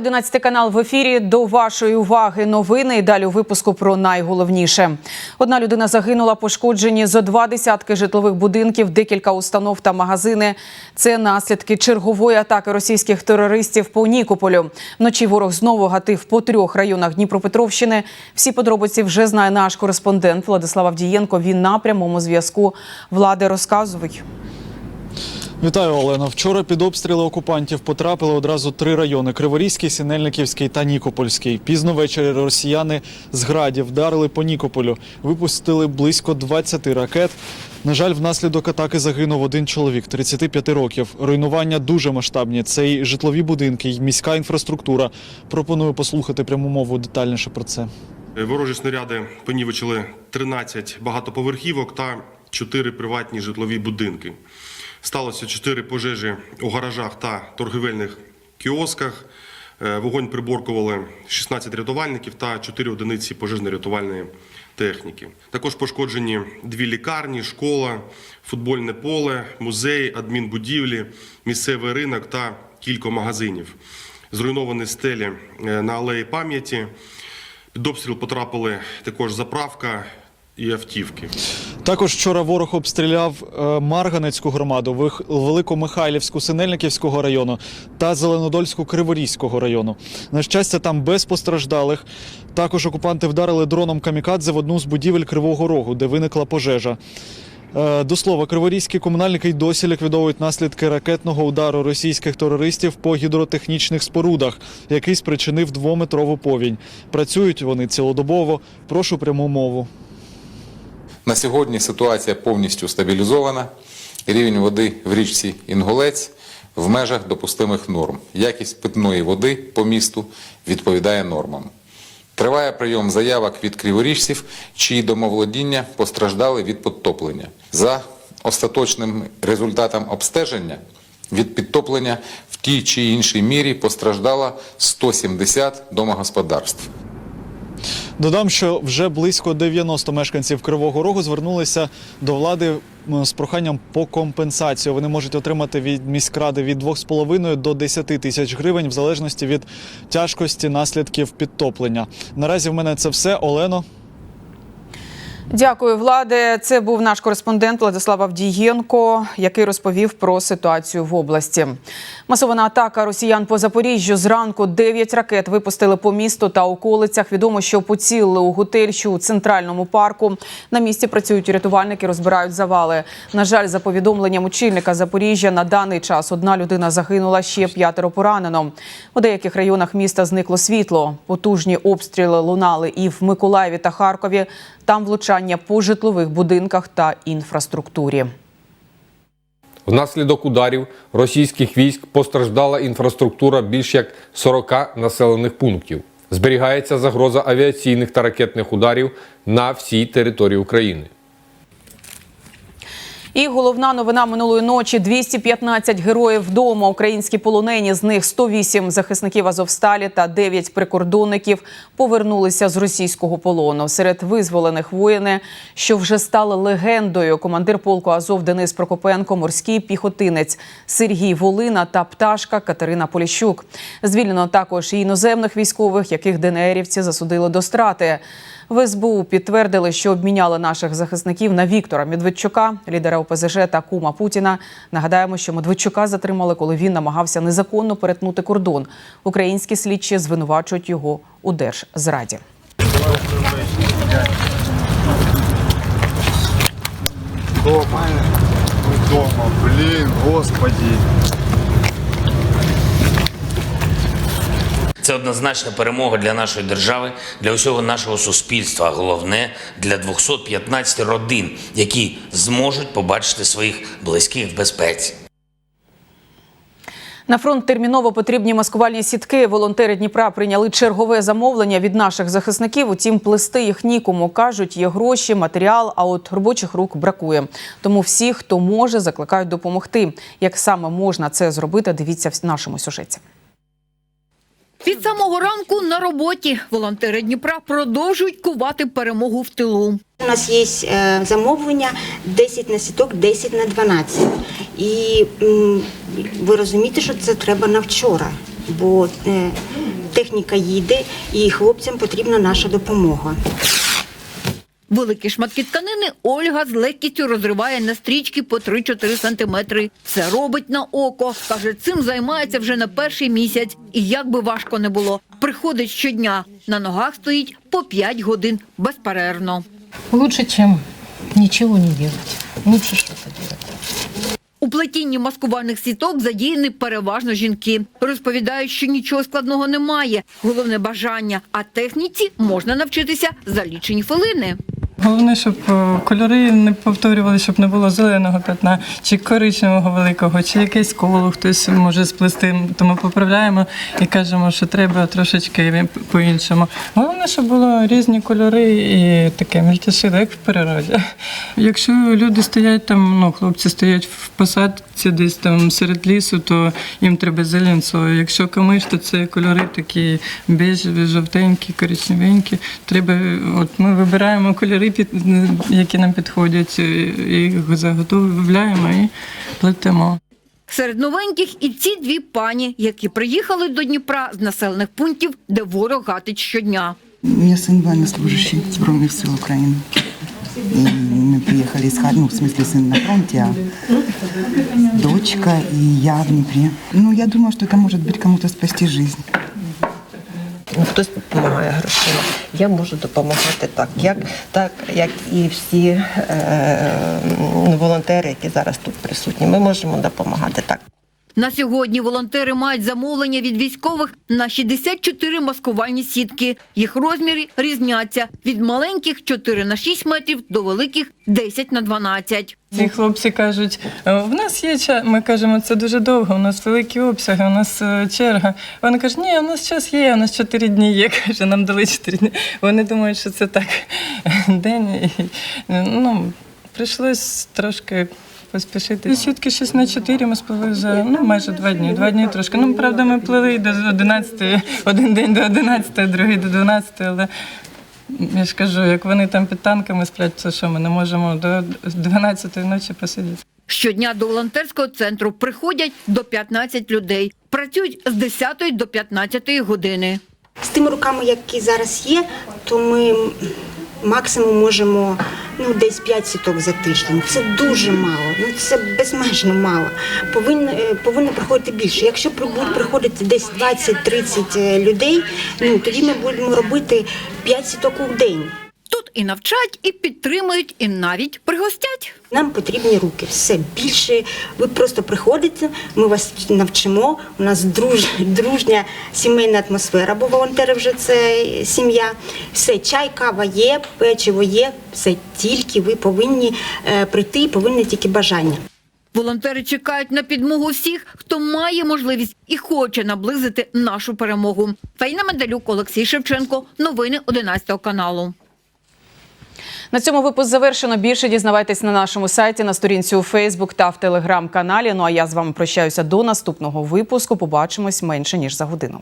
Вітаю 11 канал в ефірі. До вашої уваги новини. І далі у випуску про найголовніше. Одна людина загинула, пошкоджені зо два десятки житлових будинків, декілька установ та магазини. Це наслідки чергової атаки російських терористів по Нікополю. Вночі ворог знову гатив по трьох районах Дніпропетровщини. Всі подробиці вже знає наш кореспондент Владислав Авдієнко. Він на прямому зв'язку. Влади розказуй. Вітаю, Олено. Вчора під обстріли окупантів потрапили одразу три райони: Криворізький, Синельниківський та Нікопольський. Пізно ввечері росіяни з градів вдарили по Нікополю, випустили близько 20 ракет. На жаль, внаслідок атаки загинув один чоловік 35 років. Руйнування дуже масштабні. Це й житлові будинки, й міська інфраструктура. Пропоную послухати пряму мову детальніше про це. Ворожі снаряди понівечили 13 багатоповерхівок та 4 приватні житлові будинки. Сталося 4 пожежі у гаражах та торгівельних кіосках. Е, Вогонь приборкували 16 рятувальників та 4 одиниці пожежно-рятувальної техніки. Також пошкоджені дві лікарні, школа, футбольне поле, музей, адмінбудівлі, місцевий ринок та кілька магазинів. Зруйновані стелі е, на алеї пам'яті. Під обстріл потрапили також заправка і автівки. Також вчора ворог обстріляв е, Марганецьку громаду, Великомихайлівську Синельниківського району та Зеленодольську Криворізького району. На щастя, там без постраждалих. Також окупанти вдарили дроном камікадзе в одну з будівель Кривого Рогу, де виникла пожежа. Е, До слова, криворізькі комунальники й досі ліквідовують наслідки ракетного удару російських терористів по гідротехнічних спорудах, який спричинив двометрову повінь. Працюють вони цілодобово. Прошу пряму мову. На сьогодні ситуація повністю стабілізована. Рівень води в річці Інгулець в межах допустимих норм. Якість питної води по місту відповідає нормам. Триває прийом заявок від криворіжців, чиї домоволодіння постраждали від підтоплення. За остаточним результатом обстеження від підтоплення в тій чи іншій мірі постраждало 170 домогосподарств. Додам, що вже близько 90 мешканців Кривого Рогу звернулися до влади з проханням по компенсацію. Вони можуть отримати від міськради від 2,5 до 10 тисяч гривень в залежності від тяжкості наслідків підтоплення. Наразі в мене це все. Олено. Дякую, владе. Це був наш кореспондент Владислав Авдієнко, який розповів про ситуацію в області. Масована атака росіян по Запоріжжю. Зранку 9 ракет випустили по місту та околицях. Відомо, що поцілили у готель, що у центральному парку. На місці працюють рятувальники, розбирають завали. На жаль, за повідомленням очільника Запоріжжя, на даний час одна людина загинула, ще п'ятеро поранено. У деяких районах міста зникло світло. Потужні обстріли лунали і в Миколаєві та Харкові. Там влучання по житлових будинках та інфраструктурі. Внаслідок ударів російських військ постраждала інфраструктура більш як 40 населених пунктів. Зберігається загроза авіаційних та ракетних ударів на всій території України. І головна новина минулої ночі: 215 героїв вдома. Українські полонені. З них 108 захисників Азовсталі та 9 прикордонників повернулися з російського полону. Серед визволених воїни, що вже стали легендою. Командир полку Азов Денис Прокопенко, морський піхотинець Сергій Волина та пташка Катерина Поліщук. Звільнено також і іноземних військових, яких ДНРівці засудили до страти. В СБУ підтвердили, що обміняли наших захисників на Віктора Медведчука, лідера ОПЗЖ та кума Путіна. Нагадаємо, що Медведчука затримали, коли він намагався незаконно перетнути кордон. Українські слідчі звинувачують його у держзраді. Дома. Дома. Блин, господи. Це однозначна перемога для нашої держави, для усього нашого суспільства. А головне для 215 родин, які зможуть побачити своїх близьких в безпеці. На фронт терміново потрібні маскувальні сітки. Волонтери Дніпра прийняли чергове замовлення від наших захисників. Утім, плести їх нікому кажуть, є гроші, матеріал. А от робочих рук бракує. Тому всі, хто може, закликають допомогти. Як саме можна це зробити, дивіться в нашому сюжеті. Від самого ранку на роботі волонтери Дніпра продовжують кувати перемогу в тилу. У нас є е, замовлення 10 на сіток, 10 на 12. І ви розумієте, що це треба на вчора, бо е, техніка їде, і хлопцям потрібна наша допомога. Великі шматки тканини Ольга з легкістю розриває на стрічки по 3-4 сантиметри. Все робить на око. Каже, цим займається вже на перший місяць. І як би важко не було, приходить щодня. На ногах стоїть по 5 годин безперервно. Лучше, чем ничего не делать. Лучше что-то делать. У плетінні маскувальних сіток задіяні переважно жінки. Розповідають, що нічого складного немає. Головне бажання. А техніці можна навчитися за лічені хвилини. Головне, щоб е, кольори не повторювали, щоб не було зеленого пятна, чи коричневого великого, чи якесь коло хтось може сплести. Тому поправляємо і кажемо, що треба трошечки по-іншому. Головне, щоб було різні кольори і таке мельтешило, як в природі. Якщо люди стоять там, ну хлопці стоять в посадці десь там серед лісу, то їм треба зеленцо. Якщо камиш, то це кольори такі бежеві, жовтенькі, коричневенькі. Треба, от ми вибираємо кольори, під, які нам підходять, і їх заготовляємо і плетемо. Серед новеньких і ці дві пані, які приїхали до Дніпра з населених пунктів, де ворог гатить щодня. У меня сын военнослужащий Збройных сил Украины. И мы приехали из Хар- ну, в смысле, сын на фронте, а дочка и я в Днепре. Ну, я думаю, что это может быть кому-то спасти жизнь. Ну, хтось допомагає грошима. Я можу допомагати так, як, так, як і всі е, волонтери, які зараз тут присутні. Ми можемо допомагати так. На сьогодні волонтери мають замовлення від військових на 64 маскувальні сітки. Їх розміри різняться від маленьких 4 на 6 метрів до великих 10 на 12. Ці хлопці кажуть, «Е, в нас є час. Ми кажемо, це дуже довго, у нас великі обсяги, у нас е, черга. Вони кажуть, ні, у нас час є, у нас 4 дні є. Каже, нам дали 4 дні. Вони думають, що це так день. Ну, прийшлось трошки. Поспішити. Сітки 6 на 4 ми сплили за ну, майже два дні. Два дні трошки. Ну, правда, ми плили до 11, один день до 11, другий до 12, але я ж кажу, як вони там під танками сплять, то що ми не можемо до 12 ночі посидіти. Щодня до волонтерського центру приходять до 15 людей. Працюють з 10 до 15 години. З тими руками, які зараз є, то ми максимум можемо ну, десь 5 сіток за тиждень. Це дуже мало, ну це безмежно мало. Повинно, е, повинно приходити більше. Якщо будуть приходити десь 20-30 людей, ну тоді ми будемо робити 5 сіток у день. Тут і навчать, і підтримують, і навіть пригостять. Нам потрібні руки. Все більше. Ви просто приходите, ми вас навчимо. У нас друж, дружня сімейна атмосфера, бо волонтери вже це сім'я. Все, чай, кава є, печиво є. Все тільки ви повинні е, прийти, повинні тільки бажання. Волонтери чекають на підмогу всіх, хто має можливість і хоче наблизити нашу перемогу. Фаїна Медалюк, Олексій Шевченко. Новини 11 каналу. На цьому випуск завершено. Більше дізнавайтесь на нашому сайті, на сторінці у Фейсбук та в Телеграм-каналі. Ну а я з вами прощаюся до наступного випуску. Побачимось менше ніж за годину.